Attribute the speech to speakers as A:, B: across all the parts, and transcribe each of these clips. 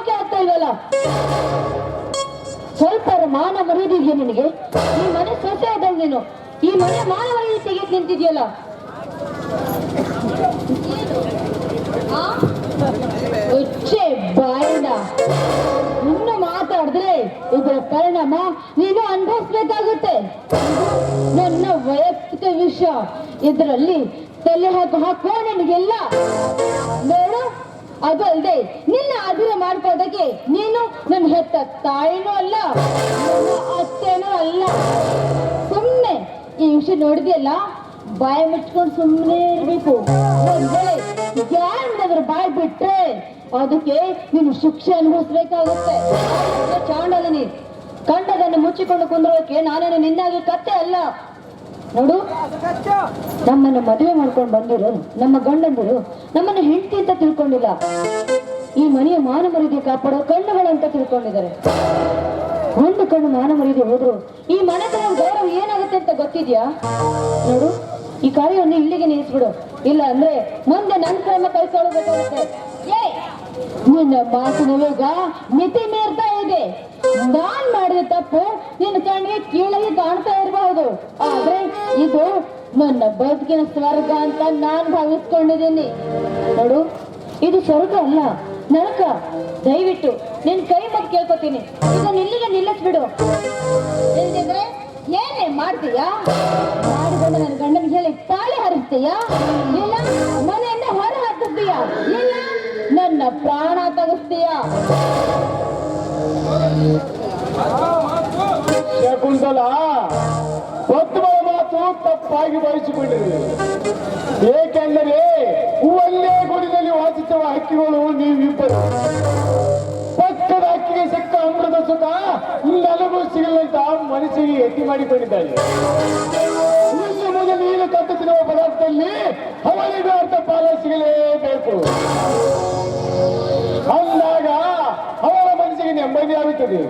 A: ನಂಬಕ್ಕೆ ಆಗ್ತಾ ಇಲ್ವಲ್ಲ? ಸ್ವಲ್ಪ ಮಾನ ಮರ್ಯಾದೆ ನಿನಗೆ? ಈ ಮನೆ ಸೊಸೆ ಆದಂಗ್ ನೀನು. ಈ ಮನೆ ಮಾನ ಮರ್ಯಾದೆ ತೆಗೆಯಕ್ ನಿಂತಿದ್ಯಲ್ಲ ಬಾಯಿಂದ. ಇನ್ನು ಮಾತಾಡಿದ್ರೆ ಇದರ ಪರಿಣಾಮ ನೀನು ಅನುಭವಿಸ್ಬೇಕಾಗುತ್ತೆ. ನನ್ನ ವೈಯಕ್ತಿಕ ವಿಷಯ. ಇದರಲ್ಲಿ ತಲೆ ಹಾಕು ಹಾಕುವ ನನಗೆಲ್ಲ. ನೋಡು. ಅದು ಅಲ್ಲದೆ ನಿನ್ನ ಅಧೀನ ಮಾಡ್ಕೋದಕ್ಕೆ ನೀನು ನನ್ನ ಹೆತ್ತ ತಾಯಿನೂ ಅಲ್ಲ ಅತ್ತೆನೂ ಅಲ್ಲ. ಸುಮ್ಮನೆ ಈ ವಿಷಯ ನೋಡಿದೆಯಲ್ಲ, ಬಾಯ ಮುಚ್ಕೊಂಡು ಸುಮ್ಮನೆ ಇರಬೇಕು. ಯಾರು ಬಾಯಿ ಬಿಟ್ರೆ ಅದಕ್ಕೆ ನೀನು ಶಿಕ್ಷೆ ಅನುಭವಿಸ್ಬೇಕಾಗುತ್ತೆ. ಚಾಂಡಲನಿ ಕಂಡದನ್ನು ಮುಚ್ಚಿಕೊಂಡು ಕುಂದ್ರೋಕೆ ನಾನೇನು ನಿನ್ನಾಗಿ ಕತ್ತೆ ಅಲ್ಲ. ನೋಡು. ನಮ್ಮನ್ನ ಮದುವೆ ಮಾಡ್ಕೊಂಡು ಬಂದಿರು ನಮ್ಮ ಗಂಡಂದಿರು. ನಮ್ಮನ್ನ ಹೆಂಡತಿ ಅಂತ ತಿಳ್ಕೊಂಡಿಲ್ಲ. ಈ ಮನೆಯ ಮಾನ ಮರ್ಯಾದೆ ಕಾಪಾಡೋ ಕಣ್ಣುಗಳಂತ ತಿಳ್ಕೊಂಡಿದ್ದಾರೆ. ಒಂದು ಕಣ್ಣು ಮಾನ ಮರ್ಯಾದೆ ಹೋದ್ರು. ಈ ಮನೆತನ ಗೌರವ ಏನಾಗುತ್ತೆ ಅಂತ ಗೊತ್ತಿದ್ಯಾ? ನೋಡು, ಈ ಕಾರ್ಯವನ್ನು ಇಲ್ಲಿಗೆ ನಿಲ್ಲಿಸ್ಬಿಡು. ಇಲ್ಲ ಅಂದ್ರೆ ಮುಂದೆ ನನ್ ಕ್ರಮ ಏ ನಿನ್ನ ಮಾತಿನ ವೇಗ ಮಿತಿ ಮೀರ್ತಾ ಇದೆ. ನಾನ್ ಮಾಡಿದ ತಪ್ಪು ನಿನ್ನ ಕಣ್ಣಿಗೆ ಕೀಳಾಗಿ ಕಾಣ್ತಾ ಇರಬಹುದು. ಆದ್ರೆ ಇದು ನನ್ನ ಬದುಕಿನ ಸ್ವರ್ಗ ಅಂತ ನಾನ್ ಭಾವಿಸ್ಕೊಂಡಿದ್ದೀನಿ. ನೋಡು, ಇದು ಸ್ವರ್ಗ ಅಲ್ಲ, ನರಕ. ದಯವಿಟ್ಟು ನಿನ್ ಕೈ ಮಗ್ ಕೇಳ್ಕೊತೀನಿ. ಇದನ್ನ ಇಲ್ಲಿಗೆ ನಿಲ್ಲಿಸ್ಬಿಡು. ಇಲ್ದಿದ್ರೆ ಏನೇ ಮಾಡ್ತೀಯಾ? ಮಾಡಿಕೊಂಡು ನನ್ನ ಗಂಡನ ಹೇಳಿ ತಾಳಿ ಹರಿಸ್ತೀಯಾ? ಇಲ್ಲ, ಮನೆಯಿಂದ ಹೊರ ಹಾಕಿಸ್ತೀಯಾ? ಇಲ್ಲ, ನನ್ನ ಪ್ರಾಣ ತೆಗಿಸ್ತೀಯಾ?
B: ಶಕುಂತಲ ಪದ್ಮಳ ಮಾತು ತಪ್ಪಾಗಿ ಬಯಸಿಕೊಂಡಿದೆ ಏಕೆಂದರೆ ಹೂವಲ್ಲೇ ಗುಡಿನಲ್ಲಿ ವಾಸಿಸುವ ಹಕ್ಕಿಗಳು ನೀವಿಬ್ಬರು. ಪಕ್ಕದ ಹಕ್ಕಿಗೆ ಸಿಕ್ಕ ಅಮೃತ ಸುಖ ಅಂತ ಮನಸ್ಸಿಗೆ ಎತ್ತಿ ಮಾಡಿಕೊಂಡಿದ್ದಾಳೆ. ಆಗುತ್ತದೆ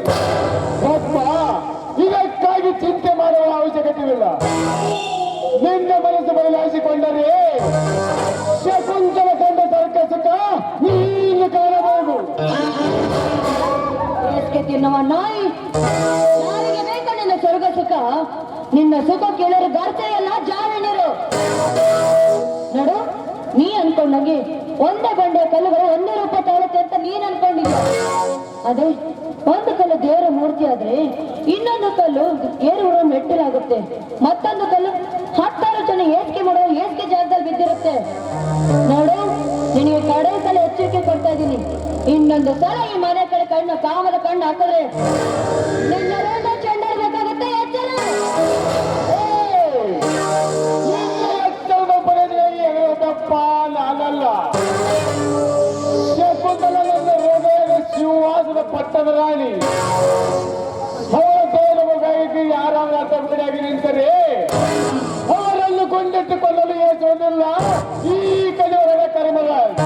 B: ಪದ್ಮ ಇದಕ್ಕಾಗಿ ಚಿಂತೆ ಮಾಡುವ ಅವಶ್ಯಕತೆಯಿಲ್ಲ. ನಿನ್ನ ಮನಸ್ಸು ಬದಲಾಯಿಸಿಕೊಂಡರೆ ಶಕುಂತಲ ಕಂಡ ಸರ್ಕಸಕ ನೀನು ಕಾಣಬಹುದು.
A: ತಿನ್ನುವ ನಾಯಿ ಯಾರಿಗೆ ಬೇಕ ನಿನ್ನ ಸ್ವರ್ಗ ಸುಖ. ನಿನ್ನ ಸುಖ ಕೇಳರು ಗಾರ್ತೆಯಲ್ಲ ಜಾವಣಿರು ನೋಡು, ನೀ ಅನ್ಕೊಂಡಂಗೆ ಒಂದೇ ಬಂಡೆ ಕಲ್ಲುಗಳು ಒಂದೇ ರೂಪ ತಾಳುತ್ತೆ ಅಂತ ನೀನ್ ಅನ್ಕೊಂಡಿದ್ಯ? ಅದೇ ಒಂದು ಕಲ್ಲು ದೇವರ ಮೂರ್ತಿ ಆದ್ರೆ ಇನ್ನೊಂದು ಕಲ್ಲು ಏರುವ ಮೆಟ್ಟಿಲಾಗುತ್ತೆ ಮತ್ತೊಂದು ಕಲ್ಲು ಹತ್ತಾರು ಜನ ಏಸ್ಕೆ ಮಾಡೋ ಏಸ್ಕೆ ಜಾಗದಲ್ಲಿ ಬಿದ್ದಿರುತ್ತೆ ನೋಡು ನಿನಗೆ ಕಡೆ ಸಲ ಎಚ್ಚರಿಕೆ ಕೊಡ್ತಾ ಇದ್ದೀನಿ ಇನ್ನೊಂದು ಸಲ ಈ ಮನೆ ಕಡೆ ಕಣ್ಣು ಕಾಮದ ಕಣ್ಣು ಹಾಕಿದ್ರೆ
B: ನಾನಲ್ಲ ಸಿಂಹಾಸದ ಪಟ್ಟದ ರಾಣಿ. ಹೋಗಿ ಯಾರಾದ್ರೂ ಅಡ್ಡಬಿಡಿಯಾಗಿ ನಿಂತರೆ, ಅವರನ್ನು ಕೊಂಡಿಟ್ಟುಕೊಳ್ಳಲು ಯೋಚಿಸುವುದಿಲ್ಲ ಈ ಕಡೆಯವರ ಕರ್ಮರಾಜ್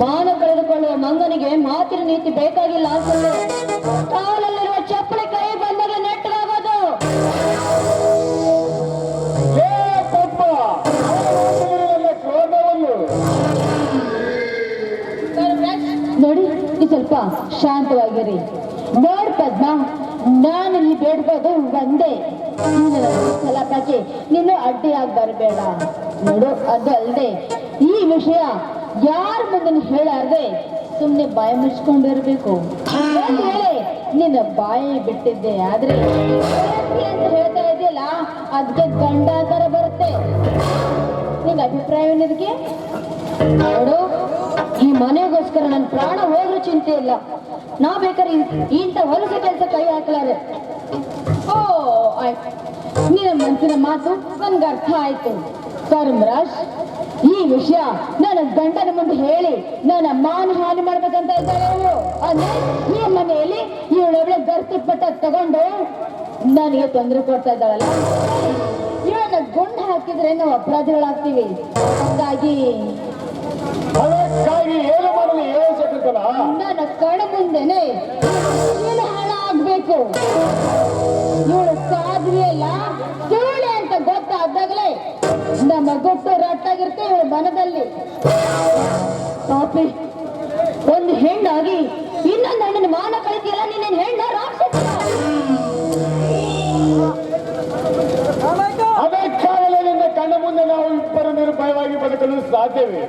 A: ಮಾನ ಕಳೆದುಕೊಳ್ಳುವ ಮಂಗನಿಗೆ ಮಾತಿನ ನೀತಿ ಬೇಕಾಗಿಲ್ಲ ಕಾಲಲ್ಲಿರುವ ಚಪ್ಪಲಿ ನೋಡಿ ನೀವು ಸ್ವಲ್ಪ ಶಾಂತವಾಗಿರಿ. ನೋಡ್ ಪದ್ಮ, ನಾನು ಇಲ್ಲಿ ಬೇಡ್ಬೋದು, ಒಂದೇ. ಕಲಾಪಕ್ಕೆ ನೀನು ಅಡ್ಡಿಯಾಗಿ ಬರಬೇಡ. ನೋಡು, ಅದು ಅಲ್ಲದೆ ಈ ವಿಷಯ ಯಾರ ಮುಂದೆ ಹೇಳಾರ್ದೆ ಸುಮ್ಮನೆ ಬಾಯಿ ಮುಚ್ಕೊಂಡಿರ್ಬೇಕು. ಹೇಳಿ ನಿನ್ನ ಬಾಯಿ ಬಿಟ್ಟಿದ್ದೆ ಆದ್ರೆ ಅಂತ ಹೇಳ್ತಾ ಇದೆಯಲ್ಲ ಅದಕ್ಕೆ ಗಂಡಾಂತರ ಬರುತ್ತೆ. ನಿನ್ನ ಅಭಿಪ್ರಾಯ ನೋಡು. ಮನೆಗೋಸ್ಕರ ನನ್ನ ಪ್ರಾಣ ಹೋದ್ರೂ ಚಿಂತೆ ಇಲ್ಲ. ನಾ ಬೇಕಾದ್ರೆ ಇಂಥ ಹೊಲಸು ಕೆಲಸ ಕೈ ಹಾಕಲಾರೆ. ಓ ಆಯ್ತು. ನಿನ್ನ ಮನಸ್ಸಿನ ಮಾತು ನನ್ಗೆ ಅರ್ಥ ಆಯ್ತು. ಕರ್ಮರಾಜ್ ಈ ವಿಷಯ ನನ್ನ ಗಂಡನ ಮುಂದೆ ಹೇಳಿ. ನನ್ನ ಮಾನ ಹಾನಿ ಮಾಡ್ಬೇಕಂತ ಇದ್ದಾಳೆ ಅವಳು. ಅಂದ್ರೆ ಈ ಮನೆಯಲ್ಲಿ ಇವಳೊಬ್ಳೆ ಗರ್ತಿ ಪಟ್ಟ ತಗೊಂಡು ನನಗೆ ತೊಂದರೆ ಕೊಡ್ತಾ ಇದ್ದಾಳಲ್ಲ. ಇವಳನ್ನ ಗುಂಡು ಹಾಕಿದ್ರೆ ನಾವು ಅಪರಾಧಿಗಳಾಗ್ತೀವಿ. ಹಾಗಾಗಿ
B: ಅದಕ್ಕಾಗಿ ಏನು ಶಕುಂತಲ
A: ನನ್ನ ಕಣ ಮುಂದೆನೆ ನೀನು ಹಾಳಾಗ್ಬೇಕು ಇವಳು ಸಾಧ್ವಿಯಲ್ಲ ಸುಳ್ಳೆ ಅಂತ ಗೊತ್ತಾದಾಗಲೇ ನಮ್ಮ ಗುಟ್ಟು ರಟ್ಟಾಗಿರುತ್ತೆ ಇವಳು ಮನದಲ್ಲಿ. ಪಾಪಿ ಒಂದು ಹೆಣ್ಣಾಗಿ ಇನ್ನೊಂದು ಹೆಣ್ಣಿನ ಮಾನ ಕಳಿತಿಯಲ್ಲ ನಿನ್ನ ಹೆಣ್ಣ ರಾಕ್ಷಸ?
B: ಅದಕ್ಕಾಗಲೇ ನಿನ್ನ ಕಣ್ಣ ಮುಂದೆ ನಾವು ಇಬ್ಬರು ನಿರ್ಭಯವಾಗಿ ಬದುಕಲು ಸಾಧ್ಯವೇ?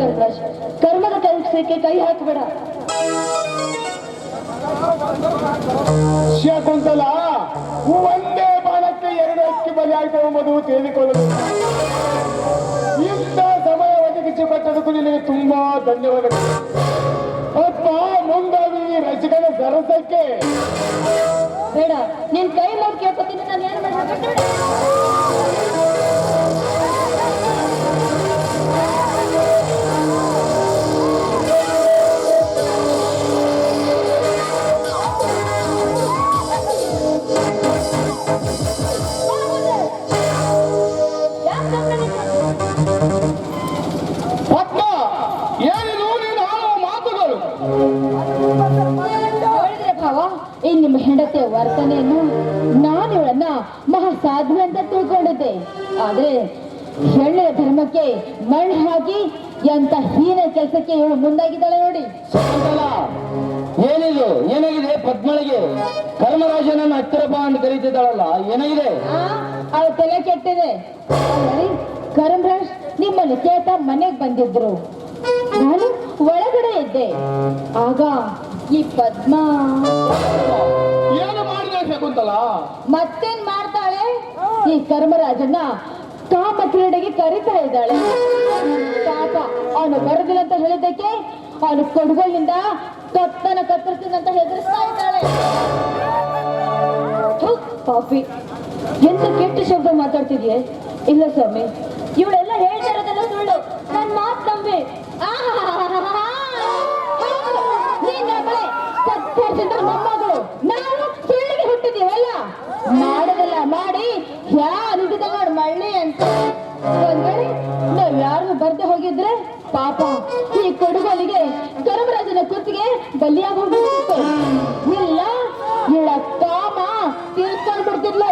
A: ಬೇಡ ಕರ್ಮದ ಕೆಲಸಕ್ಕೆ ಕೈ ಹಾಕಬೇಡ.
B: ಶಕುಂತಲ ಒಂದೇ ಬಾಣಕ್ಕೆ ಎರಡು ಹಕ್ಕಿ ಬಲಿಯಾಗ್ತವೆ ಎಂಬುದು ತಿಳಿದುಕೊಳ್ಳಲು ಇಂಥ ಸಮಯ ಒದಗಿಸಿ ಕೊಟ್ಟದಕ್ಕೂ ನಿನಗೆ ತುಂಬಾ ಧನ್ಯವಾದಗಳು. ಅಪ್ಪ ಮುಂದಾಗಿ ರಸಿಕನ ಸರಸಕ್ಕೆ.
A: ಬೇಡ ನಿನ್ ಕೈ ಕೇಳ್ಕೊತೀನಿ ನಾನು ಏನು ಮಾಡ್ಬೇಕು?
C: ಕರ್ಮರಾಜನನ್ನು ಹತ್ತಿರ ಬಾ ಅಂತ ಕರೀತಿದ್ದಾಳಲ್ಲ ಏನಾಗಿದೆ
A: ಆ ಅವಳ ತಲೆ ಕೆಟ್ಟಿದೆ. ಕರ್ಮರಾಜ್ ನಿಮ್ಮನ್ನು ಕೇತ ಮನೆಗೆ ಬಂದಿದ್ರು. ನಾನು ಒಳಗಡೆ ಇದ್ದೆ. ಆಗ ಈ ಪದ್ಮ.
B: ಏನು ಮಾಡಿದೆ ಶಕುಂತಲ
A: ಮತ್ತೇನ್ ಮಾಡ್ತಾಳೆ? ಈ ಕರ್ಮರಾಜನ್ನ ಕಾಮ ಕ್ರೀಡೆಗೆ ಕರೀತಾ ಇದ್ದಾಳೆ. ಪಾಪ ಅವನು ಬರುದಿಲ್ಲ ಅಂತ ಹೇಳಿದ್ದಕ್ಕೆ ಅವನು ಕೊಡುಗಳಿಂದ ಕತ್ತನ ಕತ್ತರಿಸ್ತೀನಿ ಅಂತ ಹೆದರಿಸ್ತಾ ಇದ್ದಾಳೆ. ಪಾಪಿ. ಎಂತ ಕೆಟ್ಟ ಶಬ್ದ ಮಾತಾಡ್ತಿದ್ಯೆ? ಇಲ್ಲ ಸ್ವಾಮಿ ಇವಳೆಲ್ಲ ಹೇಳ್ತಾ ಇರೋದೆಲ್ಲ ಸುಳ್ಳು. ನನ್ ಮಾತು ನಂಬಿ. ನೀನ್ ಮೊಮ್ಮಗಳು ನಾವು ಸುಳ್ಳಿಗೆ ಹುಟ್ಟಿದೀವಲ್ಲ ಮಾಡೋದೆಲ್ಲ ಮಾಡಿ ಯಾ ಅನುಗಿದ ಮಾಡಿ ಮಳ್ಳಿ ಅಂತ. ಒಂದ್ ವೇಳೆ ನಾವ್ ಯಾರಿಗೂ ಬರ್ದೆ ಹೋಗಿದ್ರೆ ಪಾಪ ಈ ಕೊಡುಗಲಿಗೆ ಕರಮರಾಜನ ಕುತ್ತಿಗೆ ಬಲಿಯಾಗಿ ಹೋಗ್ಬಿಡ್ತಿತ್ತು ಇಲ್ಲ, ಇವಳ ಕಾಮ ತೀರ್ಕೊಂಡು ಬಿಡ್ತಿದ್ಲು.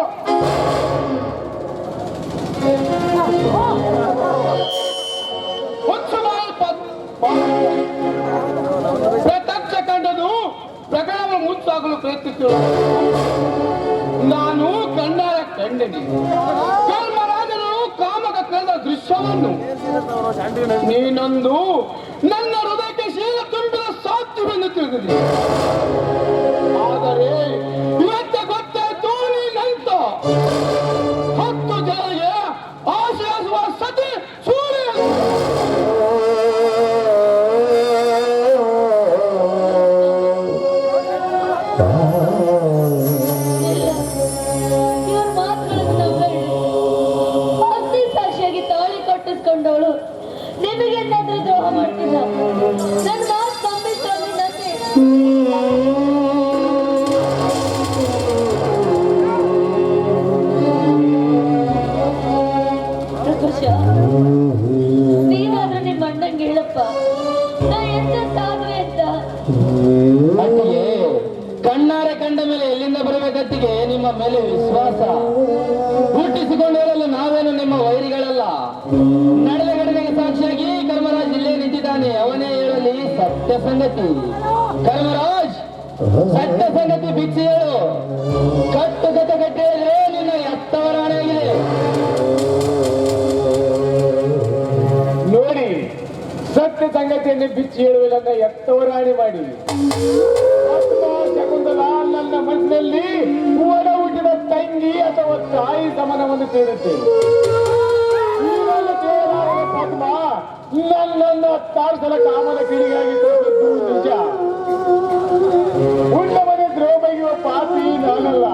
B: ಪ್ರತ್ಯಕ್ಷ ಕಂಡದು ಪ್ರಕರಣ ಮುಚ್ಚಾಗಲು ಪ್ರಯತ್ನಿಸಿದ ನಾನು ಕಣ್ಣಾರ ಕಂಡನಿ. ನೀನೊಂದು ನನ್ನ ಹೃದಯಕ್ಕೆ ಶೀಲ ತುಂಬಿದ ಸಾಧ್ಯವೆಂದು ತಿಳಿದಿದೆ ಆದರೆ
A: ನಾ
C: ಕಣ್ಣಾರೆ ಕಂಡ ಮೇಲೆ ಎಲ್ಲಿಂದ ಬರಬೇಕತ್ತಿಗೆ? ನಿಮ್ಮ ಮೇಲೆ ವಿಶ್ವಾಸ. ಹುಟ್ಟಿಸಿಕೊಂಡು ಹೇಳಲು ನಾವೇನು ನಿಮ್ಮ ವೈರಿಗಳಲ್ಲ? ನಡೆದ ಘಟನೆಗೆ ಸಾಕ್ಷಿಯಾಗಿ ಕರ್ಮರಾಜ್ ಇಲ್ಲೇ ನಿಂತಿದ್ದಾನೆ. ಅವನೇ ಹೇಳಲಿ, ಸತ್ಯ ಸಂಗತಿ. ಕರ್ಮರಾಜ್, ಸತ್ಯ ಸಂಗತಿ ಬಿಚ್ಚಿ ಹೇಳು. ಕಟ್ಟು ಕತೆ
B: ಸತ್ಯ ಸಂಗತಿಯನ್ನು ಬಿಚ್ಚಿ ಹೇಳುವುದನ್ನ ಎತ್ತವರಾಣಿ ಮಾಡಿ ನನ್ನ ಮನಸ್ಸಿನಲ್ಲಿ ಕೂಡ ಹುಟ್ಟಿದ ತಂಗಿ ಅಥವಾ ತಾಯಿ ಸಮನವನ್ನು ಸೇರುತ್ತೆ ನನ್ನ ಹತ್ತಾರು ತಾರ್ಸಲ ಕಾಮದ ಕಿಡಿಗಾಗಿ ನಿಜ ನಿಜ. ಉಳ್ಳವನೇ ದ್ರೋಬಗೆಯುವ ಪಾಪಿ ನಾನಲ್ಲ.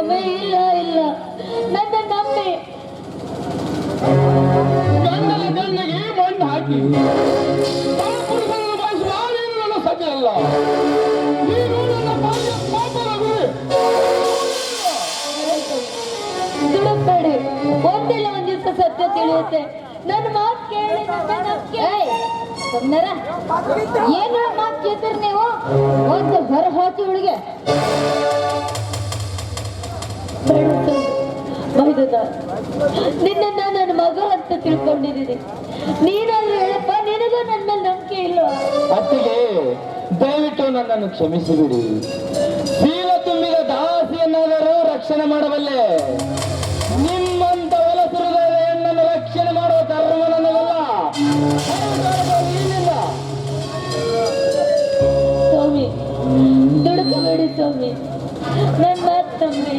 A: ಹೇಳ್ತಾ ಇಲ್ಲ ಇಲ್ಲ. ನನ್ನ ನಂಬಿ
B: ಕಣ್ಣಿಗೆ ಮಣ್ಣು ಹಾಕಿ. ನನ್ನ ಅಲ್ಲ. ನನ್ನ
A: ಸತ್ಯ ತಿಳಿಯುತ್ತೆ. ನನ್ನ ಮಾತು ಕೇಳಿ, ನನ್ನ ನಂಬಿಕೆ. ಸುಮ್ಮನೆ ಏನು ಮಾತು ಕೇಳ್ತೀರಿ ನೀವು? ಒಂದು ಹೊರ ಹಾಕಿ ಇವಳಿಗೆ ನಿನ್ನನ್ನ ನನ್ನ ಮಗ ಅಂತ ತಿಳ್ಕೊಂಡಿದ್ದೀನಿ. ನೀನಾದ್ರೂ ಹೇಳಪ್ಪ ನಿನಗೂ ನನ್ನ ಮೇಲೆ ನಂಬಿಕೆ ಇಲ್ವಾ?
C: ಅತ್ತಿಗೆ ದಯವಿಟ್ಟು ನನ್ನನ್ನು ಕ್ಷಮಿಸಿಬಿಡಿ. ಶೀಲ ತುಂಬಿದ ದಾಸಿಯನ್ನಾದರೂ ರಕ್ಷಣೆ ಮಾಡಬಲ್ಲೆ. ನಿಮ್ಮಂತ ವಲಸರದ ಹೆಣ್ಣನ್ನು ರಕ್ಷಣೆ ಮಾಡುವ ಧರ್ಮ ನನ್ನದಲ್ಲ.
A: ಸ್ವಾಮಿ ದುಡುಕಬೇಡಿ ಸ್ವಾಮಿ. ನನ್ನ ಮಾತು ನಂಬಿ ನನ್ನ ವಿಶ್ವಾಸ ಇಡಿ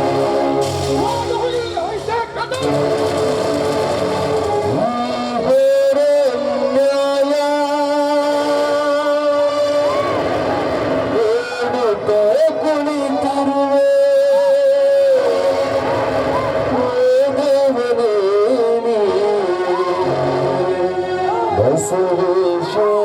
A: এসে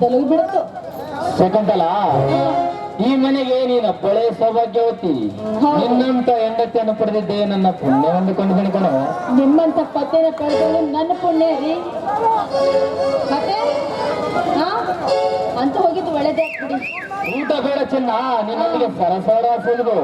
A: ತೊಲಗಿ ಬಿಡ್ತು
C: ಶಕುಂತಲ ಈ ಮನೆಗೆ ನೀನ ಬಳೆ ಸೌಭಾಗ್ಯವತಿ. ನಿನ್ನಂತ ಹೆಂಡತಿಯನ್ನು ಪಡೆದಿದ್ದೆ ನನ್ನ ಪುಣ್ಯ ಹೊಂದಿಕೊಂಡಿದ್ದೇನೆ ಕಣ
A: ನಿಮ್ಮಂತ ಪತ್ತೆನ ಪಡೆದು ನನ್ನ ಪುಣ್ಯ ರೀ. ಮತ್ತೆ? ಅಂತ ಹೋಗಿದ್ದು ಒಳ್ಳೇದೇ
C: ಊಟ ಬೇಡ ಚೆನ್ನ ನಿನ್ನೊಂದಿಗೆ ಸರಸರ
A: ನಿಮ್ಗೆ